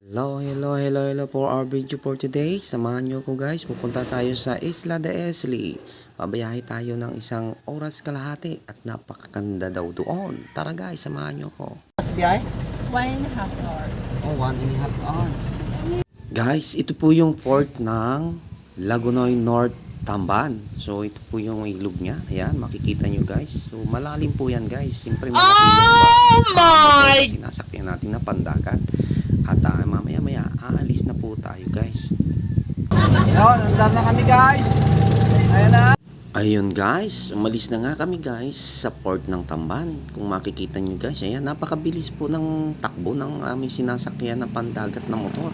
Hello, hello, hello, hello for our video for today. Samahan nyo ko guys, pupunta tayo sa Isla de Esli. Babayahe tayo ng isang oras kalahati at napakaganda daw doon. Tara guys, samahan nyo ko. SBI? One and a half hour. Oh, one and a half hours. Guys, ito po yung port ng Lagunoy North Tamban. So, ito po yung ilog niya. Ayan, makikita nyo guys. So, malalim po yan guys. Siyempre, malaki oh my! Sinasakyan natin na pandagat. At ah, mamaya-maya, aalis na po tayo guys. Yun, andar na kami guys. Ayan na. Ayun guys, umalis na nga kami guys sa port ng Tamban. Kung makikita nyo guys, ayan, napakabilis po ng takbo ng aming sinasakyan na pandagat na motor.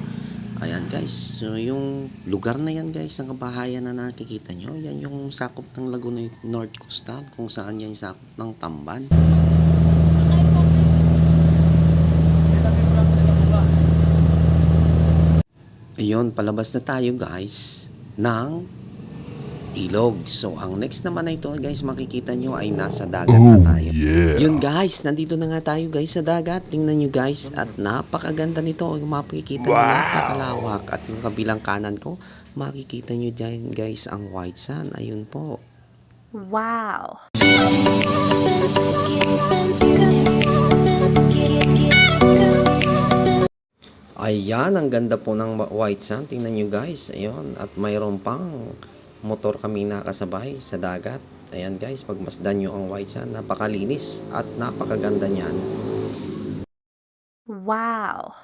Ayan guys, so yung lugar na yan guys, ang kabahayan na nakikita nyo, yan yung sakop ng Laguna North Coastal, kung saan yan yung sakop ng Tamban. Ayun, palabas na tayo guys ng ilog. So, ang next naman na ito guys, makikita nyo ay nasa dagat na tayo. Yun guys, nandito na nga tayo guys sa dagat. Tingnan nyo guys, at napakaganda nito. Yung makikita nyo, napakalawak. At yung kabilang kanan ko, makikita nyo dyan guys ang white sand. Ayun po. Wow. Ayan, ang ganda po ng white sand. Tingnan nyo guys. Ayun, at mayroon pang motor kami nakasabay sa dagat. Ayan guys, pagmasdan nyo ang white sand, napakalinis at napakaganda niyan. Wow.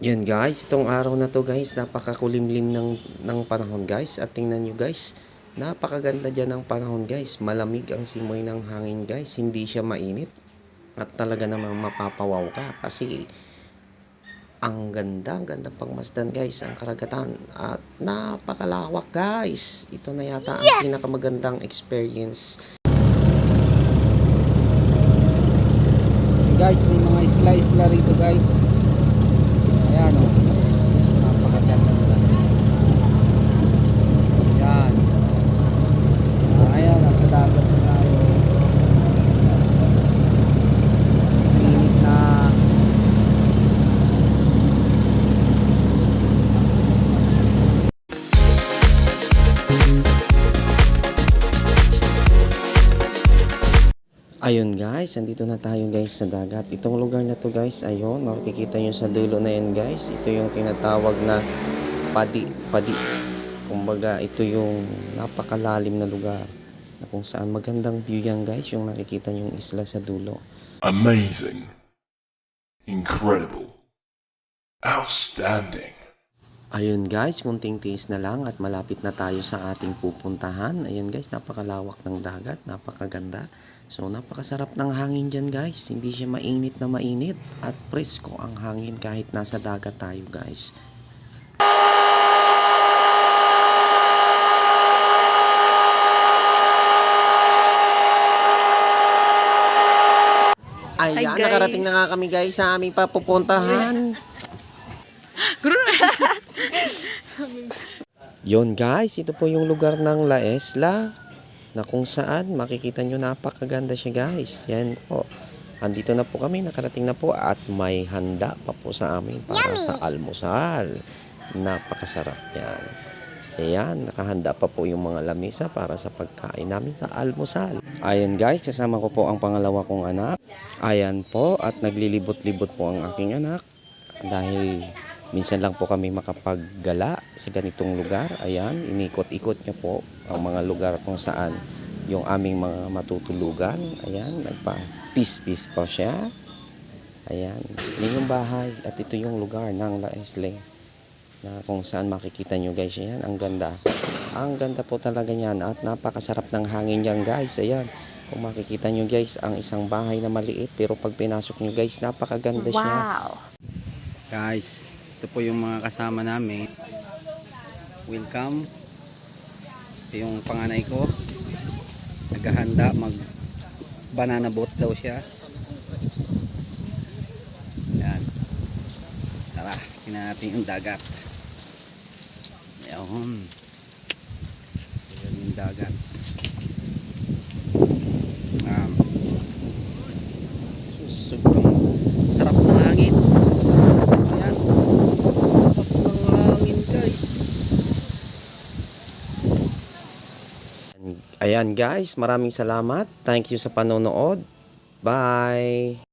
Yan guys, itong araw na to guys, napakakulimlim ng, ng panahon guys. At tingnan nyo guys, napakaganda dyan ng panahon guys. Malamig ang simoy ng hangin guys, hindi siya mainit. At talaga namang mapapawaw ka kasi ang ganda, ang ganda pangmasdan guys, ang karagatan. At napakalawak guys. Ito na yata ang pinakamagandang experience Guys, may mga isla-isla rito guys. Ayan o. Napakaganda guys, andito na tayo guys sa dagat. Itong lugar na to guys, ayun, makikita nyo sa dulo na yan guys. Ito yung tinatawag na padi, padi. Kumbaga, ito yung napakalalim na lugar na kung saan magandang view yan guys, yung nakikita yung isla sa dulo. Amazing. Incredible. Outstanding. Ayun guys, kunting tiis na lang at malapit na tayo sa ating pupuntahan. Ayun guys, napakalawak ng dagat, napakaganda. So napakasarap ng hangin dyan guys. Hindi siya mainit na mainit at presko ang hangin kahit nasa dagat tayo guys. Ayan, Hi, nakarating na nga kami guys sa aming papupuntahan. Yon guys, ito po yung lugar ng La Isla na kung saan makikita nyo napakaganda siya guys. Yan po. Andito na po kami, nakarating na po at may handa pa po sa amin para sa almusal. Napakasarap yan. Ayan, nakahanda pa po yung mga lamesa para sa pagkain namin sa almusal. Ayan guys, kasama ko po ang pangalawa kong anak. Ayan po, at naglilibot-libot po ang aking anak. Dahil minsan lang po kami makapaggala sa ganitong lugar. Ayan, inikot-ikot niya po ang mga lugar kung saan yung aming mga matutulugan. Ayan, nagpa-peace-peace po siya. Ayan, yun yung bahay at ito yung lugar ng La Isle na kung saan makikita nyo guys yan ang ganda ang ganda po talaga niyan at napakasarap ng hangin yan guys ayan kung makikita nyo guys ang isang bahay na maliit pero pag pinasok nyo guys napakaganda siya Wow. Guys, ito po yung mga kasama namin. Welcome. Ito yung panganay ko. Naghahanda mag banana boat daw siya. Yan. Tara tingnan natin yung dagat. Yun yun yung dagat. Um, sobrang Ayan guys, maraming salamat. Thank you sa panonood. Bye!